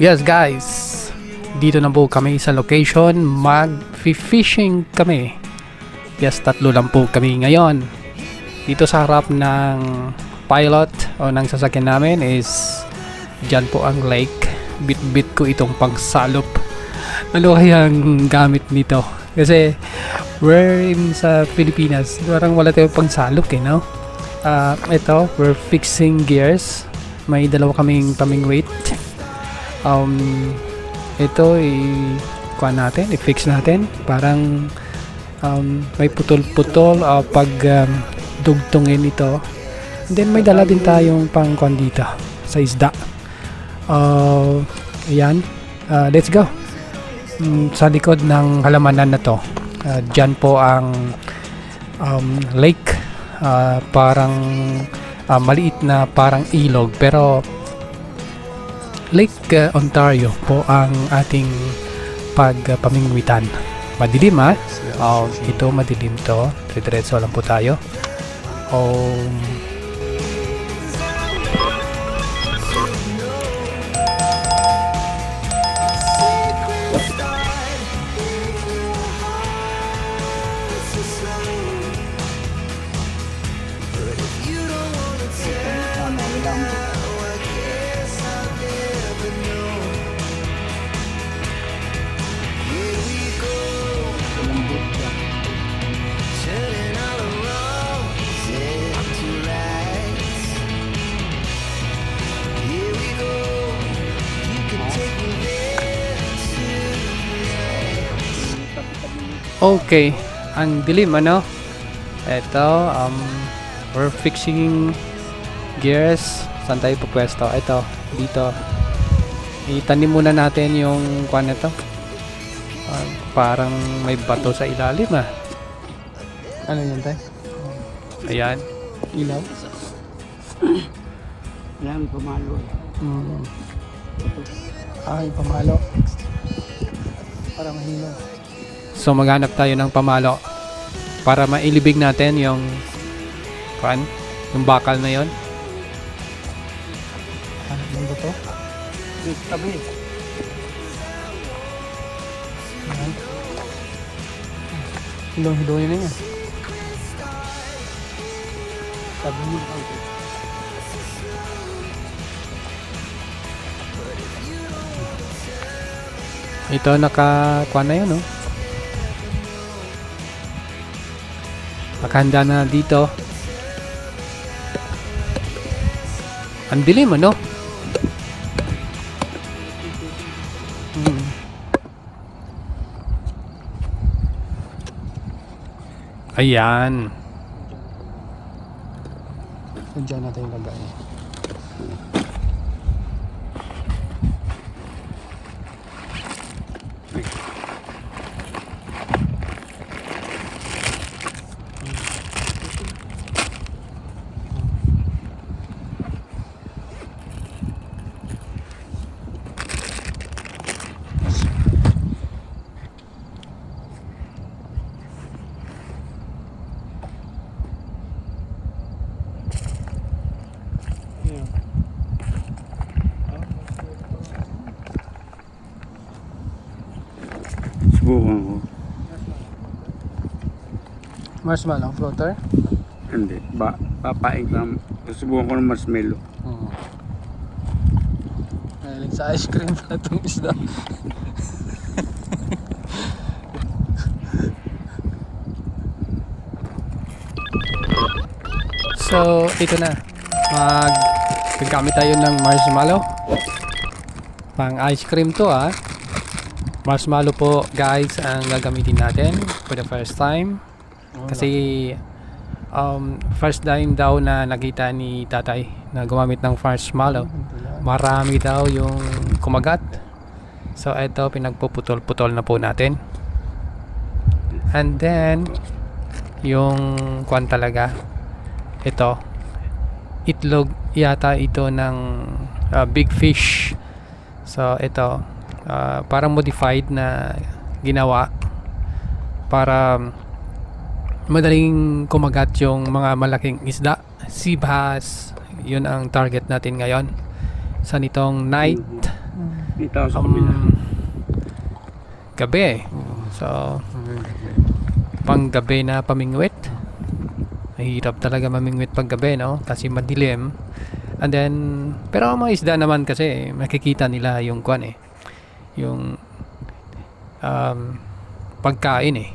Yes guys, dito na po kami sa location, mag-fishing kami. Yes, tatlo lang po kami ngayon. Dito sa harap ng pilot o ng sasakyan namin is dyan po ang lake. Bit-bit ko itong pangsalop. Ano kayang gamit nito? Kasi we're in sa Pilipinas, parang wala tayong pangsalop eh, no? Ah, ito, we're fixing gears. May dalawa kaming paming weight. Um, ito i kuha natin, i-fix natin. Parang um, may putol-putol uh, pag um, dugtungin ito. And then may dala din tayong pang kuha dito sa isda. Uh, ayan. Uh, let's go. Mm, sa likod ng halamanan na to. Uh, dyan po ang um, lake. Uh, parang uh, maliit na parang ilog pero Lake uh, Ontario po ang ating pagpamingwitan. Madilim ha? Oh, ito madilim to. Diretso lang po tayo. Um, Okay, ang dilim ano? Ito, um, we're fixing gears. Saan tayo pupwesto? Ito, dito. Itanim muna natin yung kwan nito. Ah, parang may bato sa ilalim ah. Ano yan tayo? Ayan. Ilaw. Yan, pumalo. Mm. Ay, pamalo. Para mahilo. So maghanap tayo ng pamalo para mailibig natin yung kan, yung bakal na yon. Ano yung buto? Tabi. Ayan. Hilong-hilongin na yan. Tabi mo. Ito naka kuha na yun, no? Nakahanda na dito. Ang dilim, ano? Mm. Ayan. Diyan natin ilagay. Subukan ko. Marshmallow floater. Hindi. Ba, papain ka. Subukan ko ng marshmallow. Oo. Mahilig sa ice cream na itong isda. so, ito na. Mag gagamit tayo ng marshmallow. Pang ice cream to ah. Marshmallow po guys ang gagamitin natin for the first time. Kasi um, first time daw na nakita ni tatay na gumamit ng marshmallow. Marami daw yung kumagat. So ito pinagpuputol-putol na po natin. And then yung kwan talaga ito itlog yata ito ng uh, big fish. So ito uh, parang modified na ginawa para madaling kumagat yung mga malaking isda. Sea bass, yun ang target natin ngayon. Sa nitong night kabila. um, gabi. So, pang gabi na pamingwit. Mahirap talaga mamingwit pag gabi, no? Kasi madilim. And then, pero ang mga isda naman kasi, makikita nila yung kwan eh. Yung um, pagkain eh.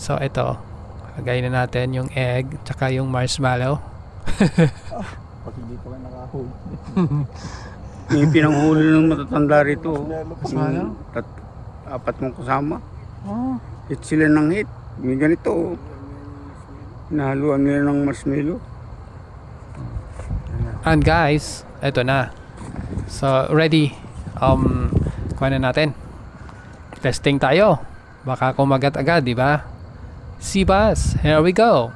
So, ito. Lagay na natin yung egg, tsaka yung marshmallow. Pag hindi pa ka nakahuli. May pinanghuli ng matatanda rito. Ano? Tat, apat mong kasama. Oh. Hit sila ng hit. May ganito. Nahaluan nila ng marshmallow. And guys, eto na. So, ready. Um, kuha na natin. Testing tayo. Baka kumagat agad, di ba? Sibas, here we go.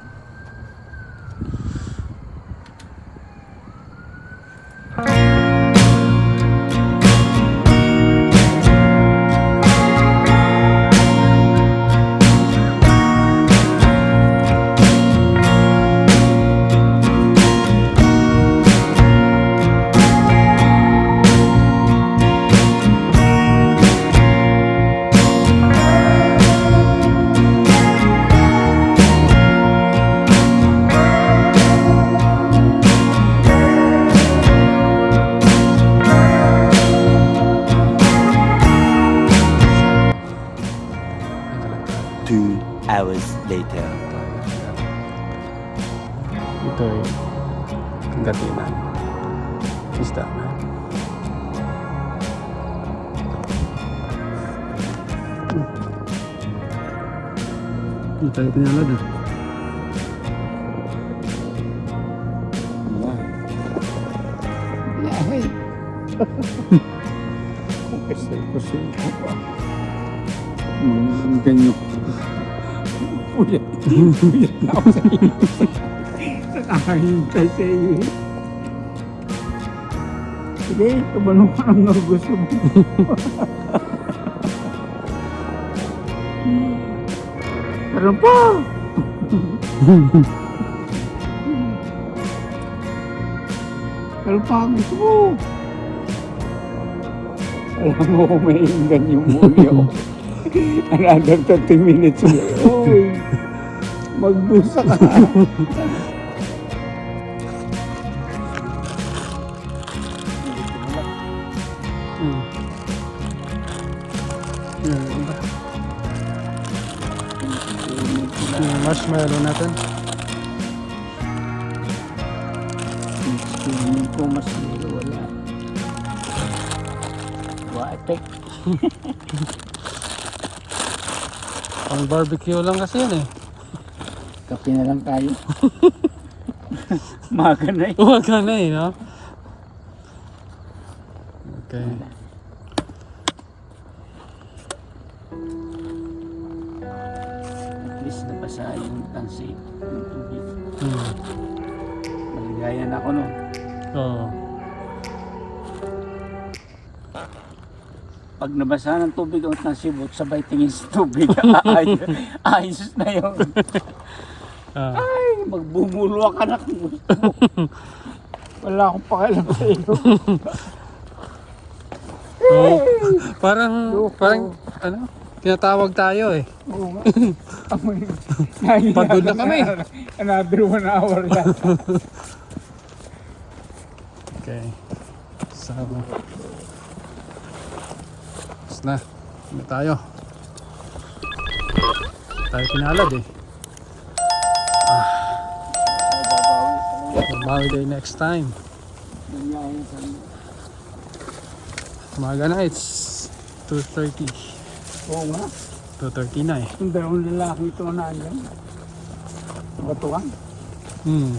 Ito ay gatinan. Isda na. Hindi tayo pinalad ah. Kasi kasi pa. Mm, ganyo. Puyat. Puyat na ako sa iyo. Sa iyo. eh. Sige, tumalong ka ng gusto mo. Meron pa! Meron pa ang gusto mo. Alam mo kung may inggan yung mulyo. Another 30 minutes. Uy! Magdusa ka. Marshmallow natin. Feeling ko mas wala. Watek. Pang barbecue lang kasi yan eh. Kape na lang tayo. Maga na eh. Uwaga na eh, no? Okay. Nabasa yung tansi. Yung tubig. Hmm. Maligaya na ako no. Oo. Pag nabasa ng tubig ang tansibot, sabay tingin sa tubig. Ay, ayos na yun. Ah. Ay, magbumulwa ka na kung gusto mo. Wala akong pakialam sa iyo. Oo. Parang, Loko. parang, ano? Tinatawag tayo eh. Oo nga. Amoy. Pagod na kami. Another one hour yata. Okay. So, tapos na. Ano tayo? Tayo pinalad eh. Ah. Babawi day next time. Umaga na, it's 2.30. Oo nga. 2.30 na eh. Yung dalawang lalaki ito na andyan. Batuan. Hmm.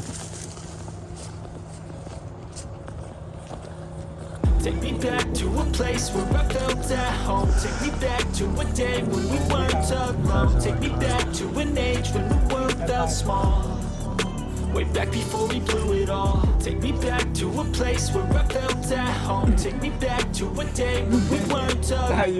Take me back to a place where I felt at home. Take me back to a day when we weren't alone. Take me back to an age when the world felt small. Way back before we blew it all. Take me back to a place where I felt at home. Take me back to a day when we weren't alone.